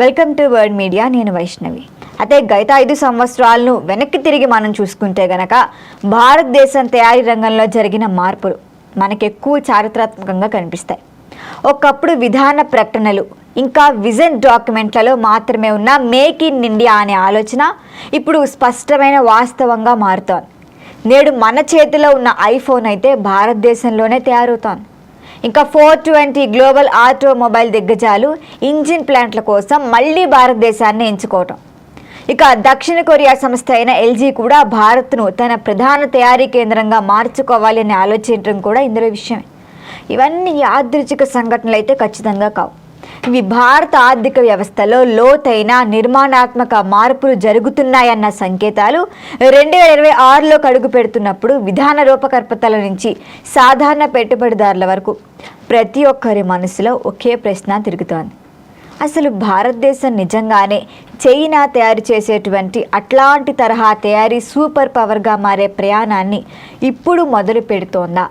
Welcome to word media నేను వైష్ణవి. అయితే గత ఐదు సంవత్సరాలను వెనక్కి తిరిగి మనం చూసుకుంటే గనక భారతదేశం తయారీ రంగంలో జరిగిన మార్పులు మనకు ఎక్కువ చారిత్రాత్మకంగా కనిపిస్తాయి. ఒకప్పుడు విధాన ప్రకటనలు ఇంకా విజన్ డాక్యుమెంట్లలో మాత్రమే ఉన్న మేక్ ఇన్ ఇండియా అనే ఆలోచన ఇప్పుడు స్పష్టమైన వాస్తవంగా మారుతోంది. నేడు మన చేతిలో ఉన్న ఐఫోన్ అయితే భారతదేశంలోనే తయారవుతోంది. ఇంకా ఫోర్ ట్వంటీ గ్లోబల్ ఆటోమొబైల్ దిగ్గజాలు ఇంజిన్ ప్లాంట్ల కోసం మళ్ళీ భారతదేశాన్ని ఎంచుకోవటం. ఇక దక్షిణ కొరియా సంస్థ అయిన ఎల్జీ కూడా భారత్ను తన ప్రధాన తయారీ కేంద్రంగా మార్చుకోవాలి అని ఆలోచించడం కూడా ఇందులో విషయమే. ఇవన్నీ యాదృచ్ఛిక సంఘటనలు అయితే ఖచ్చితంగా కావు. ఇవి భారత ఆర్థిక వ్యవస్థలో లోతైన నిర్మాణాత్మక మార్పులు జరుగుతున్నాయన్న సంకేతాలు రెండు వేల ఇరవై ఆరులో కడుగు పెడుతున్నప్పుడు విధాన రూపకల్పతల నుంచి సాధారణ పెట్టుబడిదారుల వరకు. ప్రతి ఒక్కరి మనసులో ఒకే ప్రశ్న తిరుగుతోంది. అసలు భారతదేశం నిజంగానే చైనా తయారు చేసేటువంటి అట్లాంటి తరహా తయారీ సూపర్ పవర్గా మారే ప్రయాణాన్ని ఇప్పుడు మొదలు పెడుతోందా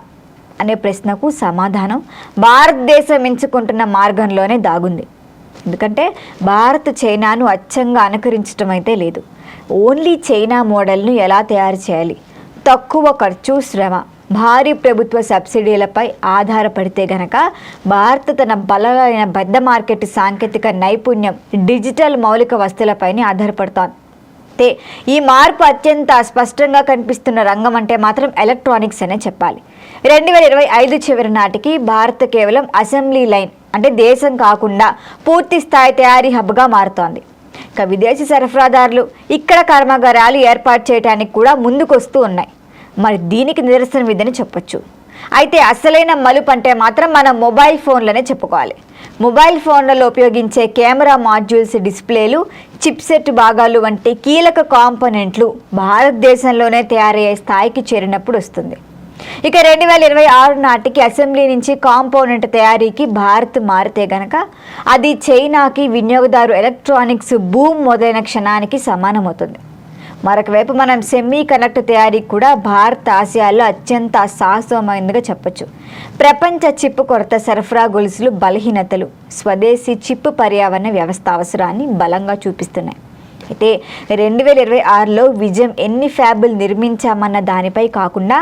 అనే ప్రశ్నకు సమాధానం భారతదేశం ఎంచుకుంటున్న మార్గంలోనే దాగుంది. ఎందుకంటే భారత్ చైనాను అచ్చంగా అనుకరించడం అయితే లేదు. ఓన్లీ చైనా మోడల్ను ఎలా తయారు చేయాలి? తక్కువ ఖర్చు శ్రమ భారీ ప్రభుత్వ సబ్సిడీలపై ఆధారపడితే గనక భారత్ తన బలమైన పెద్ద మార్కెట్ సాంకేతిక నైపుణ్యం డిజిటల్ మౌలిక వస్తువులపైనే ఆధారపడతాను అయితే ఈ మార్పు అత్యంత స్పష్టంగా కనిపిస్తున్న రంగం అంటే మాత్రం ఎలక్ట్రానిక్స్ అనే చెప్పాలి. రెండు వేల ఇరవై ఐదు చివరి నాటికి భారత్ కేవలం అసెంబ్లీ లైన్ అంటే దేశం కాకుండా పూర్తి స్థాయి తయారీ హబ్గా మారుతోంది. ఇక విదేశీ సరఫరాదారులు ఇక్కడ కర్మాగారాలు ఏర్పాటు చేయడానికి కూడా ముందుకొస్తూ ఉన్నాయి. మరి దీనికి నిదర్శనం ఇదని చెప్పొచ్చు. అయితే అసలైన మలుపు అంటే మాత్రం మన మొబైల్ ఫోన్లనే చెప్పుకోవాలి. మొబైల్ ఫోన్లలో ఉపయోగించే కెమెరా మాడ్యూల్స్ డిస్ప్లేలు చిప్సెట్ భాగాలు వంటి కీలక కాంపోనెంట్లు భారతదేశంలోనే తయారయ్యే స్థాయికి చేరినప్పుడు వస్తుంది. ఇక రెండు వేల ఇరవై ఆరు నాటికి అసెంబ్లీ నుంచి కాంపోనెంట్ తయారీకి భారత్ మారితే గనక అది చైనాకి వినియోగదారు ఎలక్ట్రానిక్స్ బూమ్ మొదలైన క్షణానికి సమానమవుతుంది. మరొక వైపు మనం సెమీ కనెక్ట్ తయారీ కూడా భారత్ ఆసియాలో అత్యంత సాహసమైనదిగా చెప్పొచ్చు. ప్రపంచ చిప్ కొరత సరఫరా గొలుసులు బలహీనతలు స్వదేశీ చిప్ పర్యావరణ వ్యవస్థ అవసరాన్ని బలంగా చూపిస్తున్నాయి. అయితే రెండు వేల ఇరవై ఆరులో విజయం ఎన్ని ఫ్యాబులు నిర్మించామన్న దానిపై కాకుండా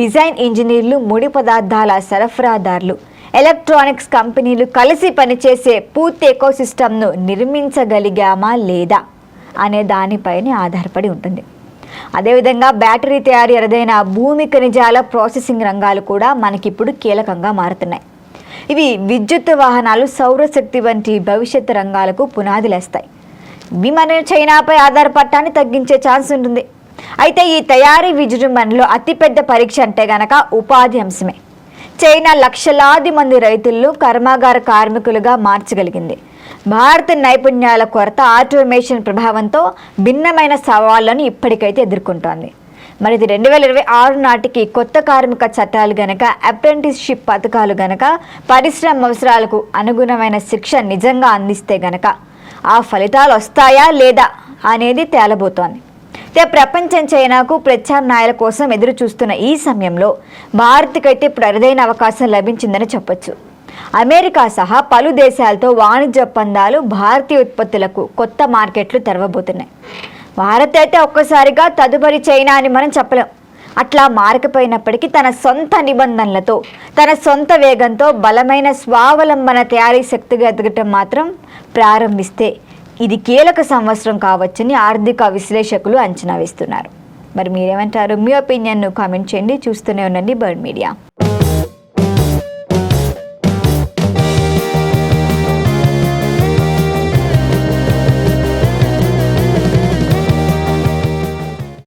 డిజైన్ ఇంజనీర్లు ముడి పదార్థాల సరఫరాదారులు ఎలక్ట్రానిక్స్ కంపెనీలు కలిసి పనిచేసే పూర్తి ఎకోసిస్టమ్ను నిర్మించగలిగామా లేదా? అనే దానిపైనే ఆధారపడి ఉంటుంది. అదేవిధంగా బ్యాటరీ తయారీ అరుదైన భూమి ఖనిజాల ప్రాసెసింగ్ రంగాలు కూడా మనకిప్పుడు కీలకంగా మారుతున్నాయి. ఇవి విద్యుత్ వాహనాలు సౌరశక్తి వంటి భవిష్యత్ రంగాలకు పునాదిలేస్తాయి ఇవి మన చైనాపై ఆధారపడటాన్ని తగ్గించే ఛాన్స్ ఉంటుంది. అయితే ఈ తయారీ విజృంభణలో అతిపెద్ద పరీక్ష అంటే గనక ఉపాధి అంశమే. చైనా లక్షలాది మంది రైతులను కర్మాగార కార్మికులుగా మార్చగలిగింది. భారత నైపుణ్యాల కొరత ఆటోమేషన్ ప్రభావంతో భిన్నమైన సవాళ్ళను ఇప్పటికైతే ఎదుర్కొంటోంది. మరి ఇది రెండు వేల ఇరవై ఆరు నాటికి కొత్త కార్మిక చట్టాలు గనక అప్రెంటిస్షిప్ పథకాలు గనక పరిశ్రమ అవసరాలకు అనుగుణమైన శిక్ష నిజంగా అందిస్తే గనక ఆ ఫలితాలు వస్తాయా లేదా అనేది తేలబోతోంది. అయితే ప్రపంచం చైనాకు ప్రత్యామ్నాయాల కోసం ఎదురు చూస్తున్న ఈ సమయంలో భారత్కైతే ఇప్పుడు అరుదైన అవకాశం లభించిందని చెప్పొచ్చు. అమెరికా సహా పలు దేశాలతో వాణిజ్య ఒప్పందాలు భారతీయ ఉత్పత్తులకు కొత్త మార్కెట్లు తెరవబోతున్నాయి. భారత్ అయితే ఒక్కసారిగా తదుపరి చైనా అని మనం చెప్పలేం. అట్లా మారకపోయినప్పటికీ తన సొంత నిబంధనలతో తన సొంత వేగంతో బలమైన స్వావలంబన తయారీ శక్తిగా ఎదగటం మాత్రం ప్రారంభిస్తే ఇది కీలక సంవత్సరం కావచ్చని ఆర్థిక విశ్లేషకులు అంచనా వేస్తున్నారు. మరి మీరేమంటారు? మీ ఒపీనియన్ను కామెంట్ చేయండి. చూస్తూనే ఉండండి బర్డ్ మీడియా.